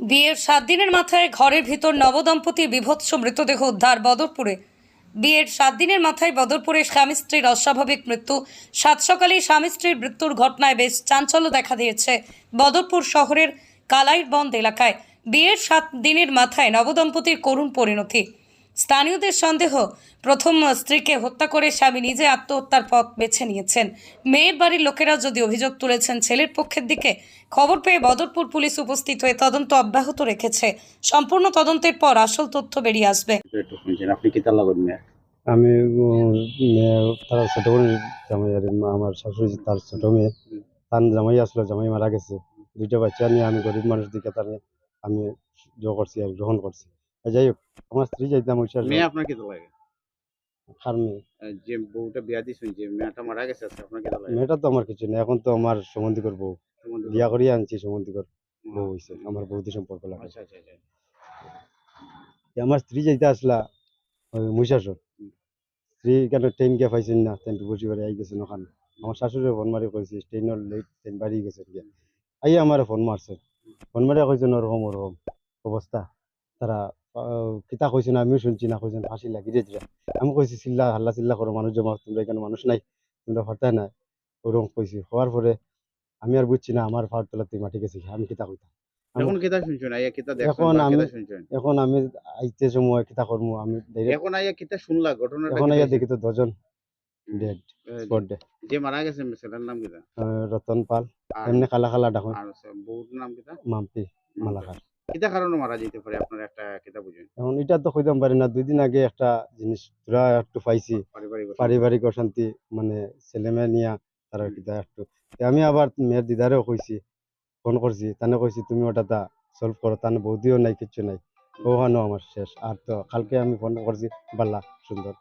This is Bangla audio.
বিয়ের সাত দিনের মাথায় ঘরের ভিতর নবদম্পতির বিভৎস মৃতদেহ উদ্ধার বদরপুরে। বিয়ের সাত দিনের মাথায় বদরপুরে স্বামী স্ত্রীর অস্বাভাবিক মৃত্যু। সাত সকালে স্বামী স্ত্রীর মৃত্যুর ঘটনায় বেশ চাঞ্চল্য দেখা দিয়েছে বদরপুর শহরের কালাইরবন্দ এলাকায়। বিয়ের সাত দিনের মাথায় নবদম্পতির করুণ পরিণতি। স্থানীয়দের সন্দেহ প্রথম স্ত্রীকে হত্যা করে স্বামী নিজে আত্মহত্যার পথ বেছে নিয়েছেন। মেয়ের বাড়ির লোকেরা যদি অভিযোগ তুলেছেন ছেলের পক্ষের দিকে খবর পেয়ে বদরপুর পুলিশ উপস্থিত হয়ে তদন্ত অব্যাহত রেখেছে। সম্পূর্ণ তদন্তের পর আসল তথ্য বেরিয়ে আসবে। আপনি কি আমি তার ছোট বোন জামাই আর আমার শাশুড়ি তার ছোট মেয়ে তার জামাই আসলো জামাই মারা গেছে। দুইটা বাচ্চা নিয়ে আমি গরিব মানুষ দিকে তার আমি জো করছি আর গ্রহণ করছি। যাই হোক আমার স্ত্রী যাইতাম ওই মেয়ে আপনার কি লাগে? খার মেয়ে। যে বউটা বিয়া দিয়েছেন যে মেয়েটা মারা গেছে আজকে আপনার কি লাগে? মেয়েটা তো আমার কিছু নেই এখন তো আমার সম্বন্ধিকর বউ। বিয়া করিয়ে আনছি বউ হুম। আমার বৌদি সম্পর্ক লাগে। আচ্ছা আচ্ছা আচ্ছা। আমার স্ত্রী যাইতে আসলা ওই মুইশাসর স্ত্রী কেন ট্রেন পাইছেন না? ট্রেন বসে বাড়ি আই গেছেন ওখানে। আমার শাশুড়ি ফোন মারি কইছি ট্রেনের লেট ট্রেন বাড়ি গেছে আই আমার ফোন মারছে। ফোন মারি কইছেন ওরকম ওরকম অবস্থা। তারা কিতা কইছেন আমিও শুনছি না কইছেন ফাঁসি লাগি দিরা আমি কইছি চিল্লা হাল্লা চিল্লা করো মানুষ জমা তোমরা এখানে মানুষ নাই তোমরা ফাটা না ওরকম কইছি। হওয়ার পরে আমি আর বুঝছি না আমার ফাট তোলাতে মাটি গেছি আমি কিতা কইতাম? এখন কিতা কিতা আমি- এখন আমি আইতে সময় কিতা করব? আমি direct এখন আইয়া কিতা শুনলা? ঘটনাটা এখন আইয়া দেখি তো দশজন ডেড স্পট ডেড যে মারা গেছে ছেলের নাম কিতা? রতন পাল। এমনি কালা কালা ডাকুন। আর বউর নাম কিতা? মাম্পি। মালাকার। কিতা কারণে মারা যেতে পারে আপনার একটা কিতা বুঝেন। এখন এটা তো কইতাম পারি না দুই দিন আগে একটা জিনিস একটু পাইছি পারিবারিক অশান্তি। মানে ছেলে মেয়ে নিয়া তারা কিতা একটু। আমি আবার মেয়ের দিদারেও কইছি ফোন করছি তানে কইছি তুমি ওটা তা সলভ করো তানে বৌদিও নাই কিচ্ছু নাই। ওখানেও আমার শেষ। আর তো কালকে আমি ফোন করছি বাল্লা সুন্দর।